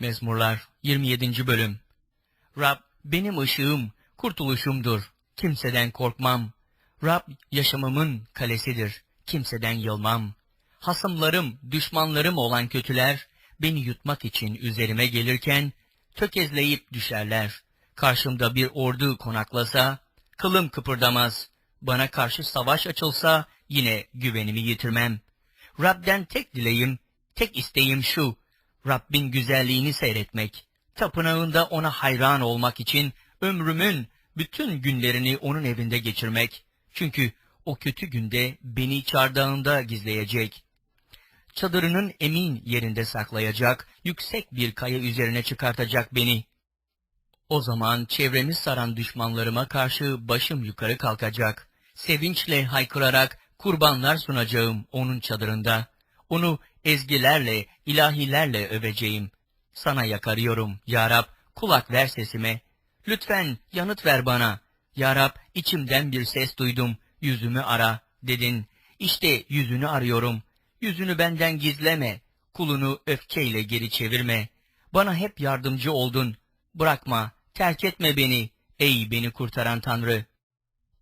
Mezmurlar 27. Bölüm Rab benim ışığım, kurtuluşumdur. Kimseden korkmam. Rab yaşamımın kalesidir. Kimseden yılmam. Hasımlarım, düşmanlarım olan kötüler, beni yutmak için üzerime gelirken, tökezleyip düşerler. Karşımda bir ordu konaklasa, kılım kıpırdamaz. Bana karşı savaş açılsa, yine güvenimi yitirmem. Rab'den tek dileğim, tek isteğim şu, Rabbin güzelliğini seyretmek, tapınağında ona hayran olmak için ömrümün bütün günlerini onun evinde geçirmek. Çünkü o kötü günde beni çardağında gizleyecek. Çadırının emin yerinde saklayacak, yüksek bir kaya üzerine çıkartacak beni. O zaman çevremi saran düşmanlarıma karşı başım yukarı kalkacak. Sevinçle haykırarak kurbanlar sunacağım onun çadırında. Onu ezgilerle, ilahilerle öveceğim. Sana yakarıyorum, Ya Rab, kulak ver sesime. Lütfen yanıt ver bana. Ya Rab, içimden bir ses duydum, yüzümü ara, dedin. İşte yüzünü arıyorum. Yüzünü benden gizleme. Kulunu öfkeyle geri çevirme. Bana hep yardımcı oldun. Bırakma, terk etme beni, ey beni kurtaran Tanrı.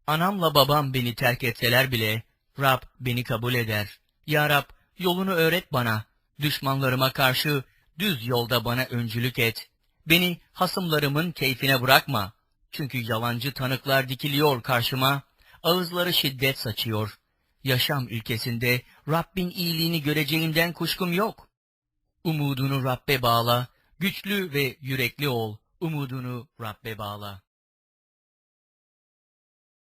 Anamla babam beni terk etseler bile, Rab beni kabul eder. Ya Rab, yolunu öğret bana. Düşmanlarıma karşı düz yolda bana öncülük et. Beni hasımlarımın keyfine bırakma. Çünkü yalancı tanıklar dikiliyor karşıma. Ağızları şiddet saçıyor. Yaşam ülkesinde Rabbin iyiliğini göreceğimden kuşkum yok. Umudunu Rabbe bağla. Güçlü ve yürekli ol. Umudunu Rabbe bağla.